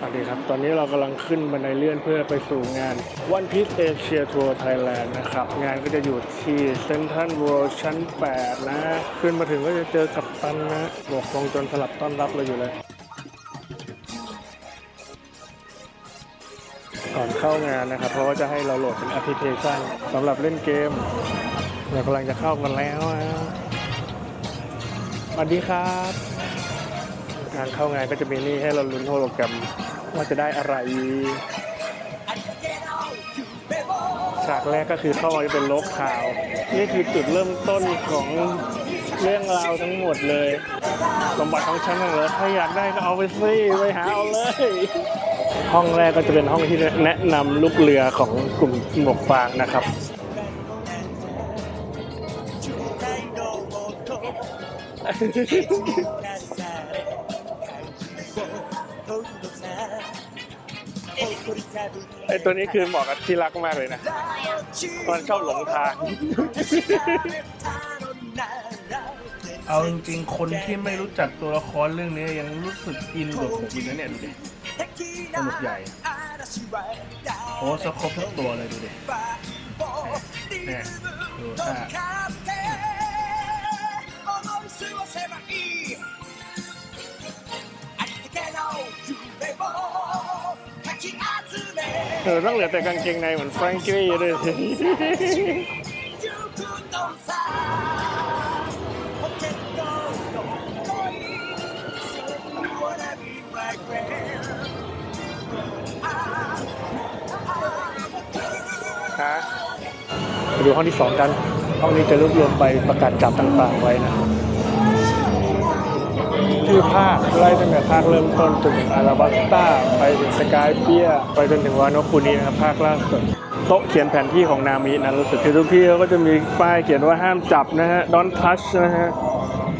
สวัสดีครับ ตอนนี้เรากำลังขึ้นบันไดเลื่อนเพื่อไปสู่งาน One Piece Asia Tour Thailand นะครับ งานก็จะอยู่ที่เซ n นทรัล o r l d ชั้น 8 นะ ขึ้นมาถึงก็จะเจอกับตันนะบอกตรงจนสลับต้อนรับเราอยู่เลยก่อนเข้างานนะครับ เพราะว่าจะให้เราโหลดเป็นแอปพลิเคชันสำหรับเล่นเกมเรากำลังจะเข้ากันแล้วนะสวัสดีครับ งานเข้างานก็จะมีนี่ให้เราลุ้นโฮโลแกรม ว่าจะได้อะไร ฉากแรกก็คือเข้ามาจะเป็นโลกข่าว นี่คือจุดเริ่มต้นของเรื่องราวทั้งหมดเลยสมบัติของฉันน่ะเหรอถ้าอยากได้ก็เอาไปสิไปหาเอาเลย ห้องแรกก็จะเป็นห้องที่แนะนำลูกเรือของกลุ่มหมวกฟางนะครับ ไอตัวนี้คือเหมาะกับที่รักมากเลยนะ มันชอบหลงทาง เอาจริงๆคนที่ไม่รู้จักตัวละครเรื่องนี้ยังรู้สึกอินกับผมอีกนะเนี่ยดูดิสนุกใหญ่โอ้สครบทุกตัวเลยดูดิเนี่ยดูท่า เออต้องเหลือแต่กางเกงในเหมือนแฟรงกี้ด้วยฮะไปดูห้องที่สองกัน ห้องนี้จะรวบรวมไปประกาศจับต่างๆไว้นะ ชื่อภาคไล่ตั้งแต่ภาคเริ่มต้นจนถึงอาราบัสตาไปถึงสกายเปียไปจนถึงวานโนคุนีนะครับภาคล่าสุดโต๊ะเขียนแผนที่ของนามินะรู้สึกที่ทุกที่เขาก็จะมีป้ายเขียนว่าห้ามจับนะฮะ don't touch นะฮะ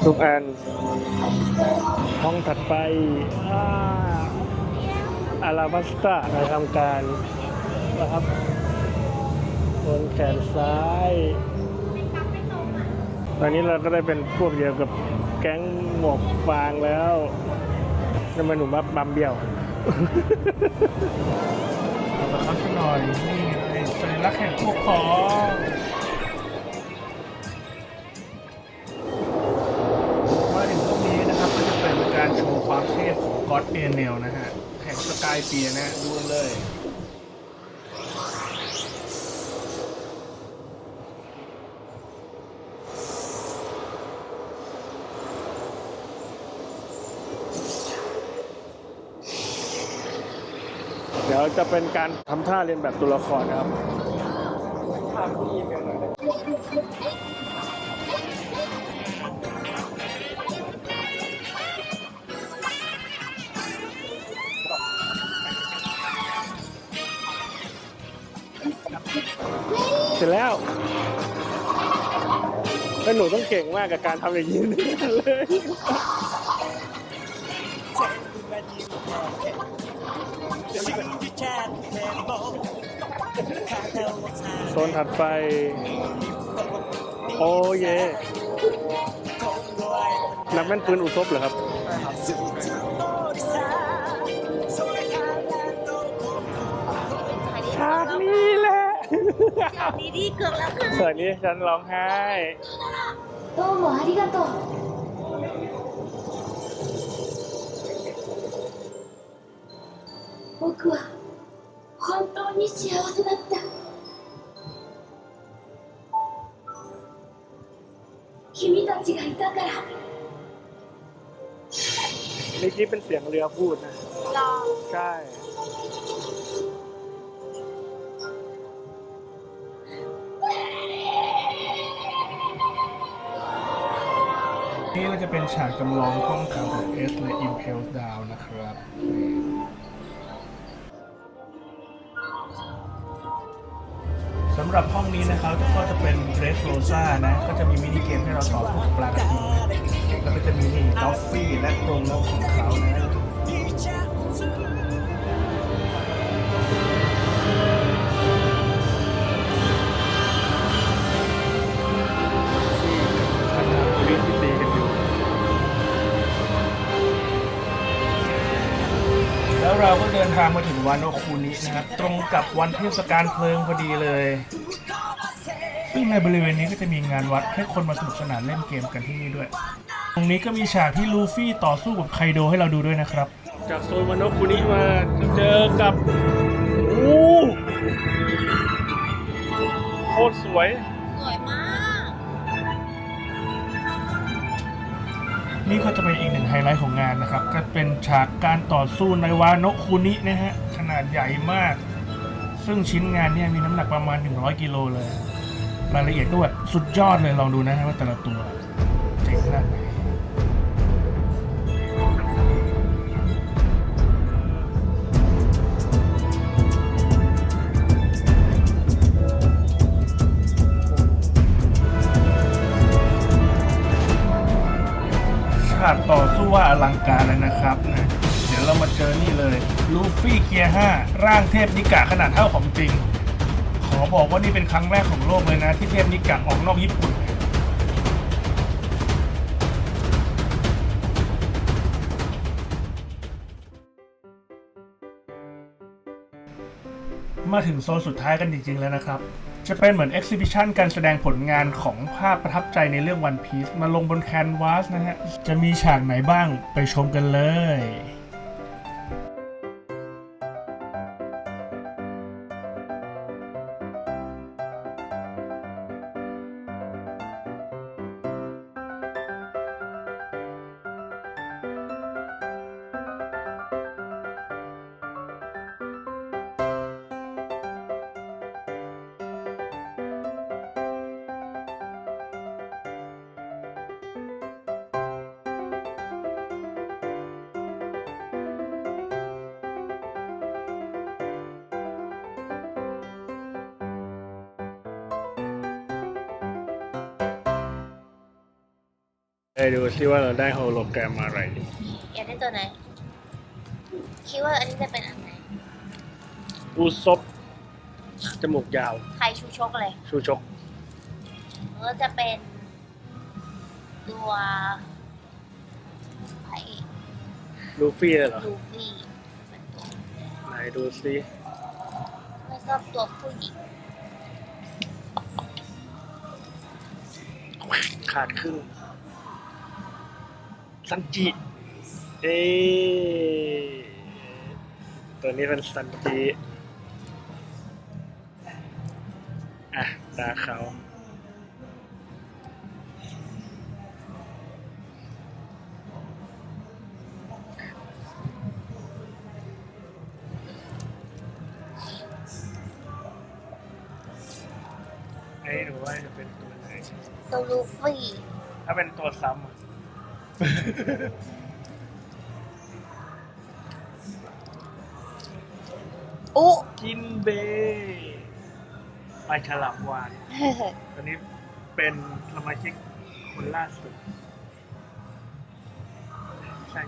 ทุกอัน ห้องถัดไปอาอาราบัสตาในทำการนะครับบนแขนซ้าย ตอนนี้เราก็ได้เป็นพวกเดียวกับ แก๊งหมวกฟางแล้วนั่นมันหนุ่มบับบัมเบี้ยวเอาละครับสักหน่อย นี่ไงสัญลักษณ์แห่งพวกพ้องมาถึงตรงนี้นะครับก็จะเป็นการโชว์ความเทพของก็อดเอเนลนะฮะ แห่งสกายเปียนะฮะดูกันเลย ดี๋ยวจะเป็นการทำท่าเรียนแบบตัวละครนะครับเสร็จแล้วแล้วหนูต้องเก่งมากกับการทำอย่างนี้เลย โซนถัดไป โอ้เย่นักแม่นปืนอุซบเหรอครับ ฉากนี้แหละ ดีดีเกือบแล้วค่ะ ส่วนนี้ฉันร้องไห้ どうもありがとう僕は本当 に幸せだった君たちがいたから เมื่อกี้เป็นเสียงเรือพูดนะ รอ ใช่ นี่ก็จะเป็นฉากจำลองห้องขังของเอสและ Impel Down นะครับ ำหรับห้องนี้นะครับก็จะเป็นเรสโรซ่านะ ก็จะมีมินิเกมให้เราตอสู้กับปลากระทิงแล้วก็จะมีนี่ดอฟฟี่และกรงนกของเขานะ ทางมาถึงวานโอคูนินะครับ ตรงกับวันเทศกาลเพลิงพอดีเลย ซึ่งในบริเวณนี้ก็จะมีงานวัดให้คนมาสนุกสนานเล่นเกมกันที่นี่ด้วย ตรงนี้ก็มีฉากที่ลูฟี่ต่อสู้กับไคโดให้เราดูด้วยนะครับ จากโซนวานโอคูนิมาเจอกับโอ้โคตรสวย นี่ก็จะเป็นอีกหนึ่งไฮไลท์ของงานนะครับ ก็เป็นฉากการต่อสู้ในวาโนะคุนินะฮะ ขนาดใหญ่มาก ซึ่งชิ้นงานเนี่ยมีน้ำหนักประมาณ 100 กิโลเลย รายละเอียดก็แบบสุดยอดเลยลองดูนะฮะว่าแต่ละตัว ลังการเลยนะครับนะเดี๋ยวเรามาเจอนี่เลยลูฟี่เกียร์5ร่างเทพนิกะขนาดเท่าของจริง ขอบอกว่านี่เป็นครั้งแรกของโลกเลยนะ ที่เทพนิกะออกนอกญี่ปุ่นมาถึงโซนสุดท้ายกันจริงๆแล้วนะครับ จะเป็นเหมือน e อ h กซิบิชันการแสดงผลงานของภาพประทับใจในเรื่อง One Piece มาลงบนแคนวาสนะฮะ จะมีฉากไหนบ้างไปชมกันเลย ไปดูซิว่าเราได้โฮโลแกรมอะไร อยากได้ตัวไหน คิดว่าอันนี้จะเป็นอันไหน อูซบจมูกยาว ใครชูชกเลยชูชก ก็จะเป็น ตัวไอ้ลูฟี่เหรอ ลูฟี่เป็นตัวไหนดูซิไม่ชอบตัวผู้หญิงขาดครึ่ง ซันจิเอ๊ะตัวนี้เป็นซันจิอะตาเขาไอ้หนูว่าจะเป็นตัวไหนตัวลูฟี่ ถ้าเป็นตัวซ้ำ อุ๊กินเบไปฉลับวาน ตอนนี้เป็นสมาชิกคนล่าสุด ใช่